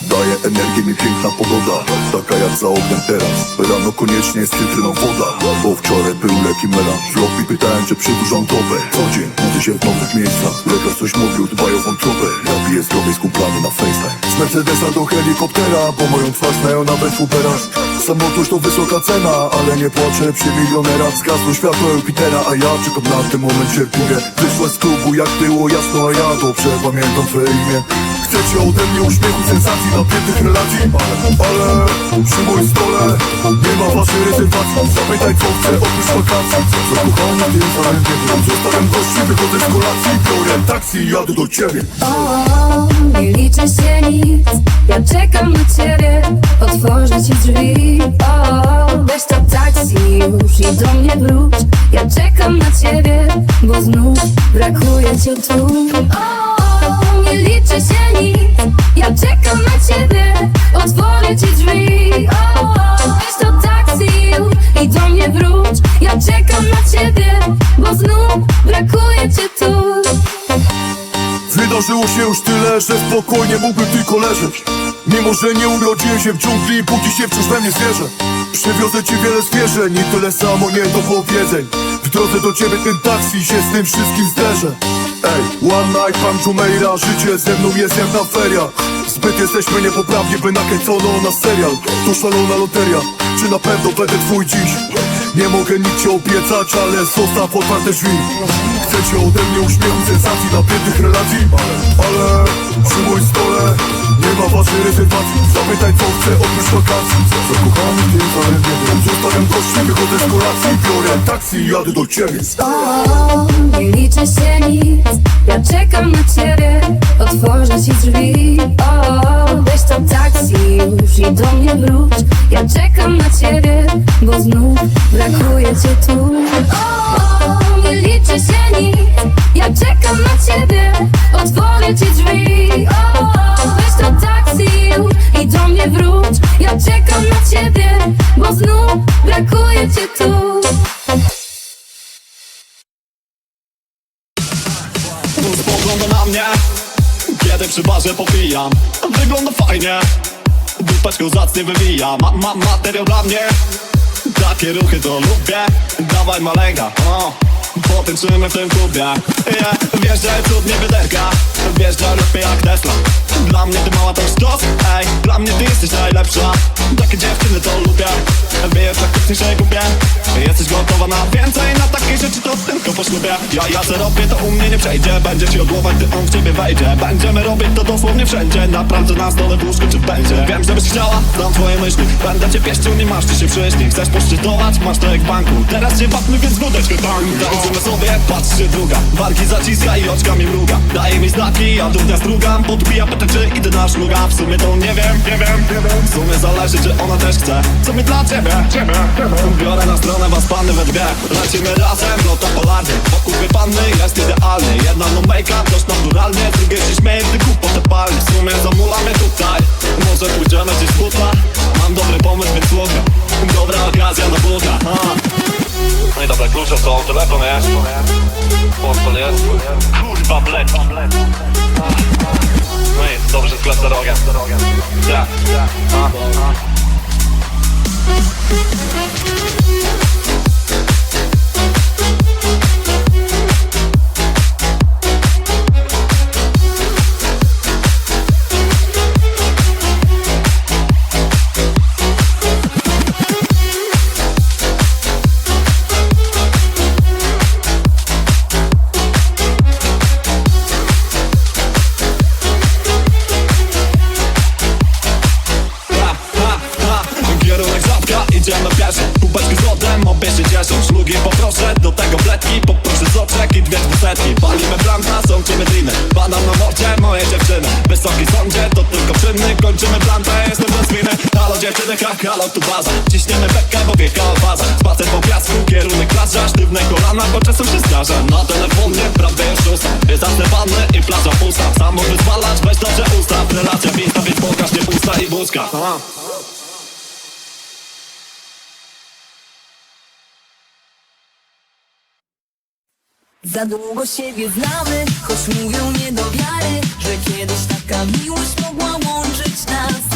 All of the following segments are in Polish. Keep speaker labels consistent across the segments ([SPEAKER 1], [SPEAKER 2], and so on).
[SPEAKER 1] Daje energię mi piękna pogoda Taka jak za oknem teraz. Rano koniecznie jest cytryną woda Bo wczoraj był leki melan. Lobby pytałem czy przydłużą dobę Co dzień budzę się w nowych miejscach. Lekarz coś mówił, dbaj o wątrobę Ja piję zdrowie z na FaceTime. Z Mercedesa do helikoptera Bo moją twarz znają nawet w Uberach Samotność to wysoka cena Ale nie płaczę przy milionerach. Zgasło światło Jupitera A ja czekam na ten moment cierpliwie. Wyszła z klubu jak było jasno A ja dobrze pamiętam twoje imię Chcecie ode mnie uśmiechu, sensacji, napiętych relacji. Ale przy moim stole. Nie ma waszej rezerwacji. Zapytaj co chcę oprócz wakacji. Zakochany tym samym wiem Zostawiam gości, wychodzę z kolacji Biorę taksi jadę do ciebie.
[SPEAKER 2] O, nie liczy się nic. Ja czekam na ciebie. Otworzę ci drzwi. O, weź to taksi już I do mnie wróć. Ja czekam na ciebie Bo znów brakuje cię tu. O, nie liczy się nic Ja czekam na ciebie. Otworzę ci drzwi. O, weź to taksi I do mnie wróć. Ja czekam na ciebie Bo znów brakuje cię tu.
[SPEAKER 1] Wydarzyło się już tyle, że spokojnie mógłbym tylko leżeć. Mimo, że nie urodziłem się w dżungli, budzi się wciąż we mnie zwierzę. Przywiozę ci wiele zwierzeń i tyle samo nie do powiedzeń W drodze do ciebie ten taksi się z tym wszystkim zderzę Ej, one night, pan Jumeira, życie ze mną jest jak na feriach Zbyt jesteśmy niepoprawni, by nakręcono na serial. To szalona loteria, czy na pewno będę twój dziś? Nie mogę nic ci obiecać, ale zostaw otwarte drzwi. Chcecie ode mnie uśmiechu, sensacji, napiętych relacji. Ale przy moim stole nie ma waszej rezerwacji Zapytaj co chcę oprócz wakacji. Zakochany tym samym nie wiem Zostawiam gości, wychodzę z kolacji. Biorę taksi jadę do ciebie.
[SPEAKER 2] O, nie liczy się nic. Ja czekam na ciebie. Otworzę ci drzwi. O, weź to taksi. Już I do mnie wróć. Ja czekam na ciebie Bo znów brakuje cię tu. O, nie liczy się nic Ja czekam na ciebie Otworzę ci drzwi. O, weź to taksi I do mnie wróć. Ja czekam na ciebie Bo znów brakuje cię tu.
[SPEAKER 3] Spogląda na mnie. Kiedy przy barze popijam Wygląda fajnie. Dupeczką zacnie wywija ma, ma, Materiał dla mnie. Takie ruchy to lubię. Dawaj maleńka o. Potańczymy w tym klubie. Yeah. Wjeżdża cudnie wyderka. Wjeżdża lepiej jak Tesla. Dla mnie ty mała to sztos Ej, dla mnie ty jesteś najlepsza. Takie dziewczyny to lubię. Wiesz praktycznie się gubię Jesteś gotowa na więcej? Na takie rzeczy to tylko po ślubie. Ja, ja co robię to u mnie nie przejdzie. Będzie ci odłować gdy on w ciebie wejdzie. Będziemy robić to dosłownie wszędzie. Naprawdę na stole w łóżku czy będzie Wiem, że byś chciała, znam twoje myśli. Będę cię pieścił, nie masz ty się przyśni Chcesz poszczytować, masz to jak w banku. Teraz się bawmy, więc wódeczkę tań Tańczymy sobie, patrz się druga. Wargi zaciska i oczkami mruga. Daje mi znaki, a dumnia strugam Podbija pyta czy idę na szluga. W sumie to nie wiem, nie wiem, nie wiem. W sumie zależy czy ona też chce. Co mi dla ciebie, ciebie, ciebie. Biorę na stronę was panny we dwie. Lecimy razem, no to polarnie. Wokół panny jest idealnie Jedna no make-up, dość naturalnie Drugie się śmieje, gdy głupotę palnie W sumie zamulamy tutaj. Może pójdziemy gdzieś w butla Mam dobry pomysł, więc słucham Dobra okazja na bucha no i dobra, klucze są, telefon jest. Portfel jest. Kurwa, bled. No i dobrze, sklep za rogiem Ja, a, dziewczyny, ha, halo tu baza. Ciśniemy bekę, bo wielka baza Spacer po piasku, kierunek plaża Sztywne kolana, bo czasem się zdarza. Na telefonie, prawdę już szósta. Jest zaslepany i plaża pusta. Samo wyzwalacz, weź dobrze ustaw Relacja winta, więc pokaż nie pusta i wózka.
[SPEAKER 4] Za długo siebie znamy, choć mówią nie do wiary Że kiedyś taka miłość mogła łączyć nas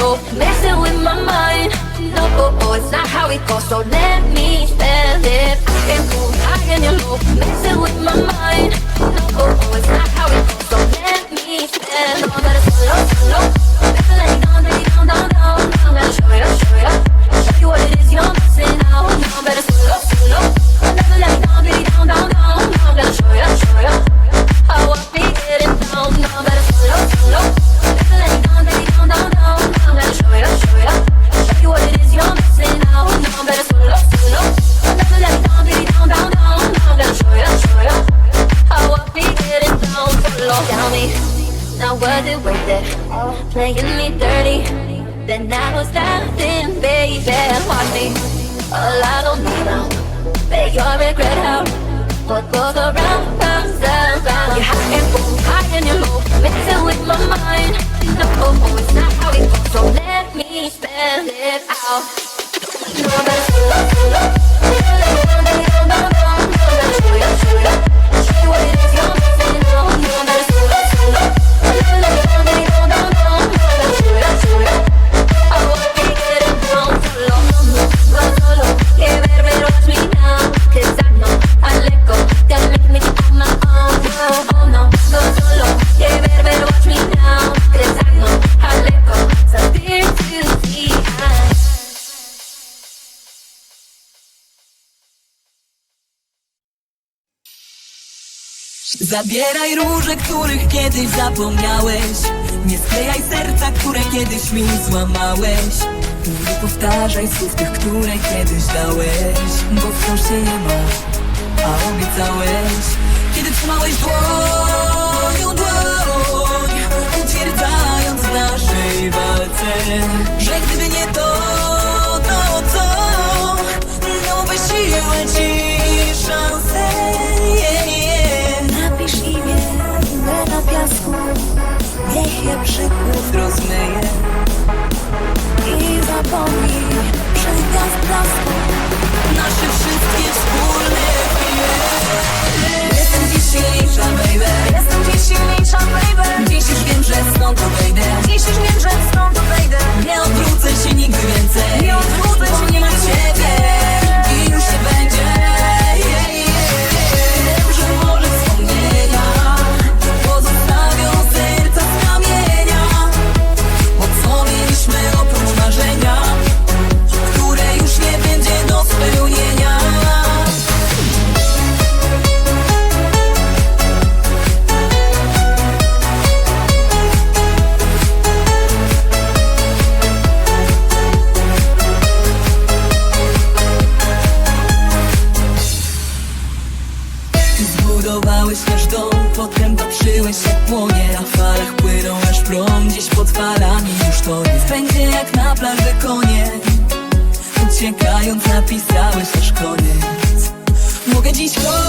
[SPEAKER 5] no messing with my mind. No, oh, oh, it's not how it goes. So let me spell it. I can go high and you low, messing with my mind. No, oh, oh, it's not how it goes. So let me spell it. No, that is low, low. Then I was nothing, baby. Want me? All I don't need now. Make your regret out. What goes around comes around. You're high and full, high and you're low. messing with my mind. No, oh, it's not how it goes. So let me spell it out. You're my love, love, love, love, love, love, love, love, love, love, love, love,
[SPEAKER 4] Zabieraj róże, których kiedyś zapomniałeś. Nie sklejaj serca, które kiedyś mi złamałeś. Nie powtarzaj słów tych, które kiedyś dałeś. Bo wciąż się nie ma, a obiecałeś. Kiedy trzymałeś dłoń Uciekając napisałeś nasz koniec. Mogę dziś chodzić